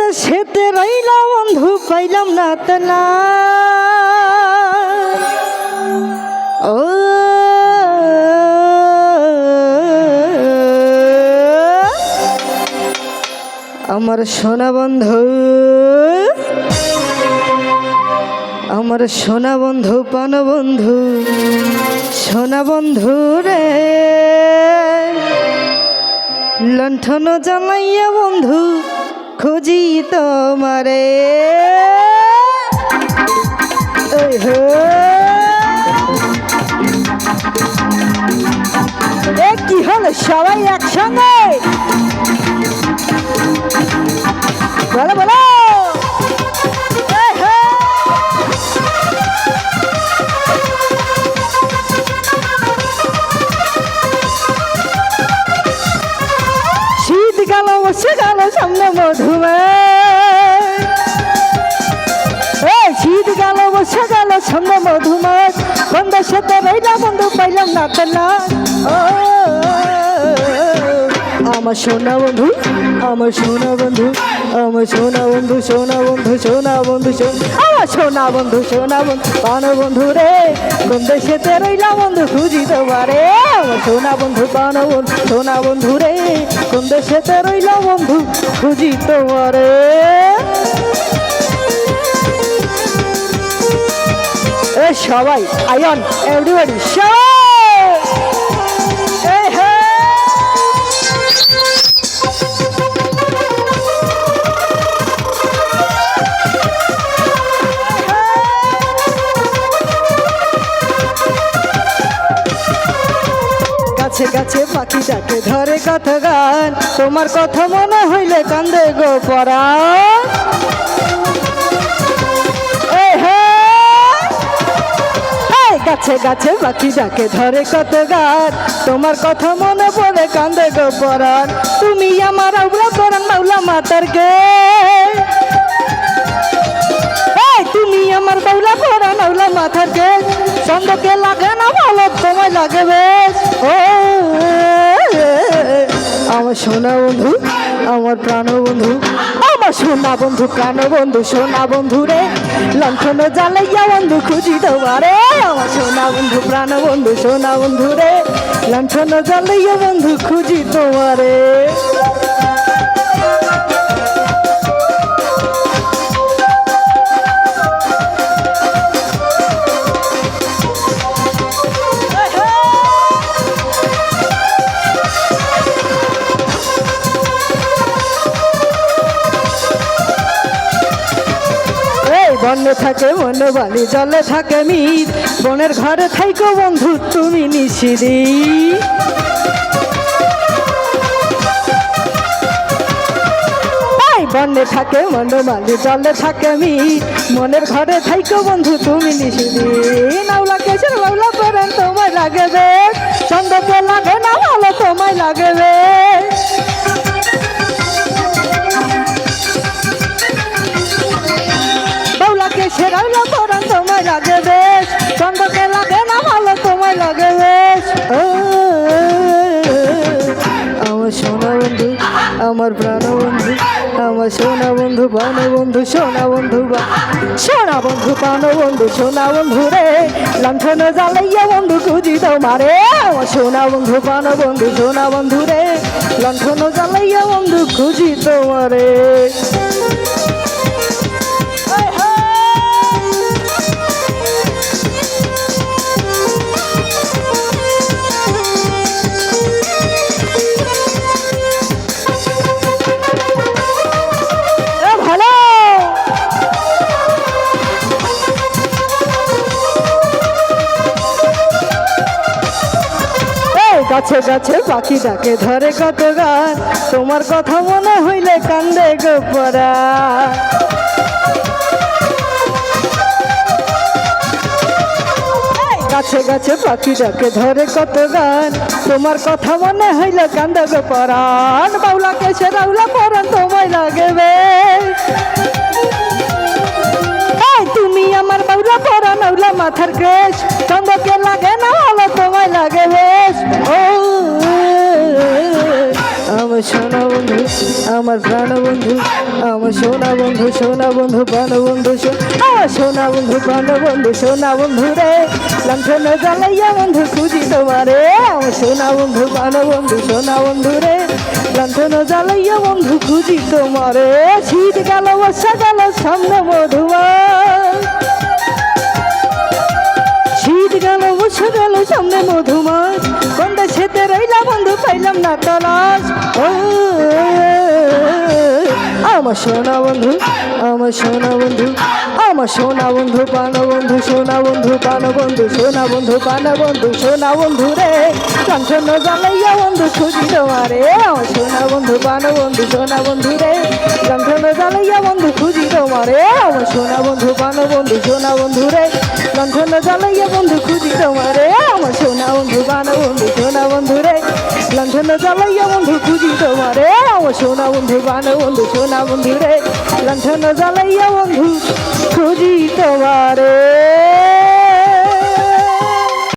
দেশেতে রইলাম বন্ধু, পাইলাম না তলা ও। আমার সোনা বন্ধু, আমার সোনা বন্ধু, পান বন্ধু, সোনা বন্ধু রে। লণ্ঠন জ্বালাইয়া বন্ধু খুঁজি তোমারে। কি হলো সবাই একসঙ্গে? এই শীত গেল বসে গেল সামনে মধুমে। বন্ধের সাথে রইলাম বন্ধু পাইলাম না তেলা। আমার সোনা বন্ধু, আমার সোনা বন্ধু, আমার সোনা বন্ধু সোনা বন্ধু সোনা বন্ধু আমার সোনা বন্ধু সোনা বন্ধু, পান বন্ধু রে। কোন দেশেতে রইলাম বন্ধু খুঁজি তোমারে। আমার সোনা বন্ধু, পান বন্ধু, সোনা বন্ধু রে। কোন দেশেতে রইলাম বন্ধু খুঁজি তোমারে। সবাই আয়ন এভরিবডি সবাই। গাছে গাছে পাখি ডাকে ধরে কথা গান। তোমার কথা মনে হইলে কান্দে গো পরা। গাছে গাছে পাখি ডাকে ধরে কত গান। তোমার কথা মনে পড়ে কান্দে গো পরাণ তুমি আমার আউলা পরাণ মাওলা মাতার গে তুমি আমার বাউলা পরাণ আউলা মাথার গে চন্দ্রকে লাগে না ভালো, তোমায় লাগে বেশ। ও আমার সোনা বন্ধু, আমার প্রাণ বন্ধু, আমার সোনা বন্ধু প্রাণ বন্ধু, সোনা বন্ধু রে। লণ্ঠন জ্বালাইয়া বন্ধু খুঁজি তোমারে আমার সোনা বন্ধু প্রাণ বন্ধু, সোনা বন্ধু রে। লণ্ঠন জ্বালাইয়া বন্ধু খুঁজি তোমারে বনে থাকে মনোবালি জলে থাকে মিট বনের ঘরে থাইকো বন্ধু, তুমি এই বনে থাকে মনোবালি জলে থাকে মিট মনের ঘরে থাইকো বন্ধু, তুমি নিশিরি নাওলা কেসে বাউলা করেন তোমায় লাগে বে। চন্দ্রকে লাগে না আমার প্রাণ বন্ধু, আমার সোনা বন্ধু, পান বন্ধু, সোনা বন্ধু সোনা বন্ধু, পান বন্ধু, সোনা বন্ধু রে। লণ্ঠন জ্বালাইয়া বন্ধু, খুঁজি তোমারে। আমার সোনা বন্ধু, পান বন্ধু, সোনা বন্ধু রে। লণ্ঠন জ্বালাইয়া বন্ধু, খুঁজি তোমারে। গাছে গাছে পাখি ডাকে ধরে কত গান তোমার কথা মনে হইলে কান্দে গো পরা গাছে গাছে পাখি ডাকে ধরে কত গান তোমার কথা মনে হইলে কান্দে গো পরাণ বাউলা কেছে রাউলা পরাণ তোমায় লাগবে। তুমি আমার বাউলা পরাণ আউলা মাথার ক্রেশ বন্ধু, আমার প্রাণ বন্ধু, আমার সোনা বন্ধু সোনা বন্ধু প্রাণ বন্ধু সোনা বন্ধু প্রাণ বন্ধু, সোনা বন্ধু রে। লঙ্ঘন জ্বালাইয়া বন্ধু, খুঁজি তোমারে। আমার সোনা বন্ধু প্রাণ বন্ধু, সোনা বন্ধু রে। লঙ্ঘন জ্বালাইয়া বন্ধু, খুঁজি তোমারে। শীত গেল, বর্ষা গেল, সামনে মধুমার গেল সামনে মধুমাস কোনটা সেতে রইলা বন্ধু পাইলাম না তলাশ। ও, আমার সোনা বন্ধু আমার সোনা বন্ধু আমার সোনা বন্ধু পান বন্ধু সোনা বন্ধু পান বন্ধু সোনা বন্ধু পান বন্ধু সোনা বন্ধু রে। কাঞ্চন জ্বালাইয়া বন্ধু খুঁজি তোমারে। আমার সোনা বন্ধু পান বন্ধু সোনা বন্ধু রে। কাঞ্চন জ্বালাইয়া বন্ধু খুঁজি তোমারে, আমার সোনা বন্ধু, পান বন্ধু, সোনা বন্ধু রে। কাঞ্চন জ্বালাইয়া বন্ধু, খুঁজি তোমারে, আমার সোনা বন্ধু, পান বন্ধু, সোনা বন্ধু রে। লঙ্ঘন জ্বালাইয়া বন্ধু, খুঁজি তোমারে, আমার সোনা বন্ধু, পান বন্ধু, সোনা বন্ধু রে। লঙ্ঘন জ্বালাইয়া বন্ধু, খুঁজি তোমারে।